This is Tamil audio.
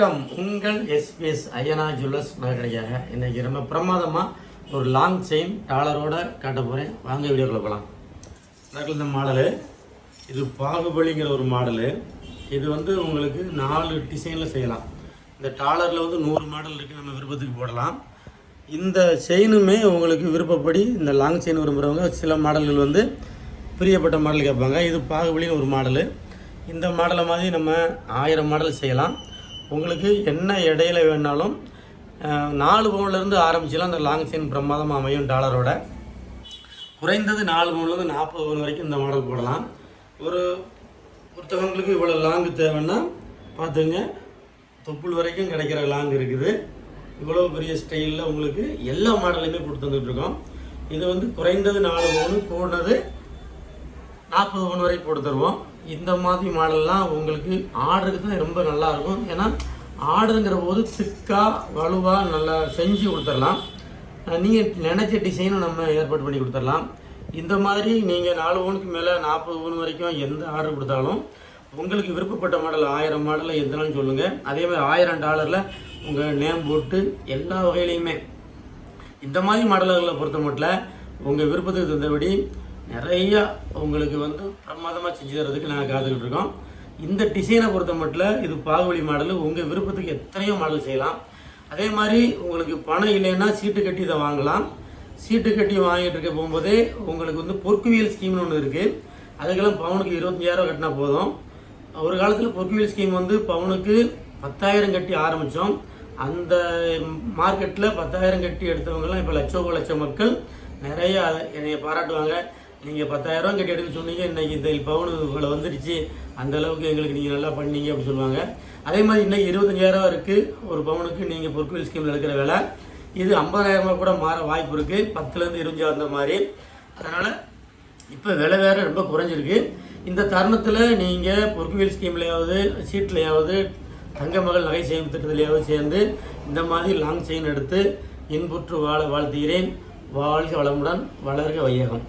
வணக்கம். உங்கள் எஸ்பிஎஸ் ஐயனா ஜுவல்லர்ஸ் நகைக்கடைக்காக இன்னைக்கு ரொம்ப பிரமாதமாக ஒரு லாங் செயின் டாலரோட காட்ட போகிறேன் வாங்க வீடியோக்குள்ள போகலாம் நகல் இந்த மாடலு. இது பாகுபலிங்கிற ஒரு மாடலு. இது வந்து உங்களுக்கு நாலு டிசைனில் செய்யலாம். இந்த டாலரில் வந்து நூறு மாடல் இருக்குது நம்ம விருப்பத்துக்கு போடலாம். இந்த செயினுமே உங்களுக்கு விருப்பப்படி இந்த லாங் செயின் விரும்புகிறவங்க சில மாடல்கள் வந்து பிரியப்பட்ட மாடல் கேட்பாங்க. இது பாகுபலின்னு ஒரு மாடலு. இந்த மாடலை மாதிரி நம்ம ஆயிரம் மாடல் செய்யலாம். உங்களுக்கு என்ன இடையில வேணாலும் நாலு பவுன்லேருந்து ஆரம்பிச்சுலாம் அந்த லாங் செயின் பிரமாதமாக அமையும் டாலரோட குறைந்தது நாலு பவுன்லேருந்து நாற்பது பவுன் வரைக்கும் இந்த மாடல் போடலாம். ஒரு ஒருத்தவங்களுக்கு இவ்வளோ லாங்கு தேவைன்னா பார்த்துங்க. தொப்புள் வரைக்கும் கிடைக்கிற லாங் இருக்குது. இவ்வளோ பெரிய ஸ்டைலில் உங்களுக்கு எல்லா மாடலையுமே கொடுத்து வந்துட்டுருக்கோம் இது வந்து குறைந்தது நாலு பவுன் கூடது நாற்பது பவுன் வரை போட்டு தருவோம். இந்த மாதிரி மாடல்லாம் உங்களுக்கு ஆர்டருக்கு தான் ரொம்ப நல்லா இருக்கும் ஏன்னா ஆர்டருங்கிற போது திக்காக வலுவாக நல்லா செஞ்சு கொடுத்துடலாம். நீங்கள் நினச்ச டிசைனும் நம்ம ஏற்பாடு பண்ணி கொடுத்துடலாம். இந்த மாதிரி நீங்கள் நாலு பவுனுக்கு மேலே நாற்பது பவுன் வரைக்கும் எந்த ஆர்டர் கொடுத்தாலும் உங்களுக்கு விருப்பப்பட்ட மாடல் ஆயிரம் மாடலில் எதுனாலும் சொல்லுங்கள் அதே மாதிரி ஆயிரம் டாலரில் உங்கள் நேம் போட்டு எல்லா வகையிலையுமே. இந்த மாதிரி மாடல்களை பொறுத்த மட்டும் உங்கள் விருப்பத்துக்கு தந்தபடி நிறைய உங்களுக்கு வந்து பிரமாதமாக செஞ்சு தரதுக்கு நாங்கள் காத்துக்கிட்டு இருக்கோம். இந்த டிசைனை பொறுத்த மட்டும் இது பாகுபலி மாடல். உங்கள் விருப்பத்துக்கு எத்தனையோ மாடல் செய்யலாம். அதே மாதிரி உங்களுக்கு பணம் இல்லைன்னா சீட்டு கட்டி இதை வாங்கலாம். சீட்டு கட்டி வாங்கிட்டு இருக்க போகும்போதே உங்களுக்கு வந்து பொற்குவியல் ஸ்கீம்னு ஒன்று இருக்குது அதுக்கெல்லாம் பவுனுக்கு இருபத்தஞ்சாயிரம் கட்டினா போதும். ஒரு காலத்தில் பொற்குவியல் ஸ்கீம் வந்து பவுனுக்கு பத்தாயிரம் கட்டி ஆரம்பித்தோம் அந்த மார்க்கெட்டில் பத்தாயிரம் கட்டி எடுத்தவங்கலாம் இப்போ லட்சோ லட்சம் மக்கள் நிறைய அதை பாராட்டுவாங்க. நீங்கள் பத்தாயிரம் கட்டி எடுக்க சொன்னீங்க இன்னைக்கு இந்த பவுனு இவ்வளோ வந்துடுச்சு அந்த அளவுக்கு எங்களுக்கு நீங்கள் நல்லா பண்ணீங்க அப்படின்னு சொல்லுவாங்க. அதே மாதிரி இன்னைக்கு இருபத்தஞ்சாயிரம் இருக்குது ஒரு பவுனுக்கு நீங்கள் பொற்குவில் ஸ்கீமில் எடுக்கிற விலை. இது ஐம்பதாயிரமா கூட மாற வாய்ப்பு இருக்குது பத்துலேருந்து இருபஞ்சாயிரம் அந்த மாதிரி. அதனால் இப்போ விலை வேறு ரொம்ப குறைஞ்சிருக்கு. இந்த தருணத்தில் நீங்கள் பொறுக்குவியல் ஸ்கீம்லையாவது சீட்லையாவது தங்க மகள் நகை சேமிப்பு திட்டத்திலேயாவது சேர்ந்து இந்த மாதிரி லாங் செயின் எடுத்து இன்புற்று வாழ வாழ்த்துகிறேன். வாழ்க வளமுடன் வளர்க வையகம்.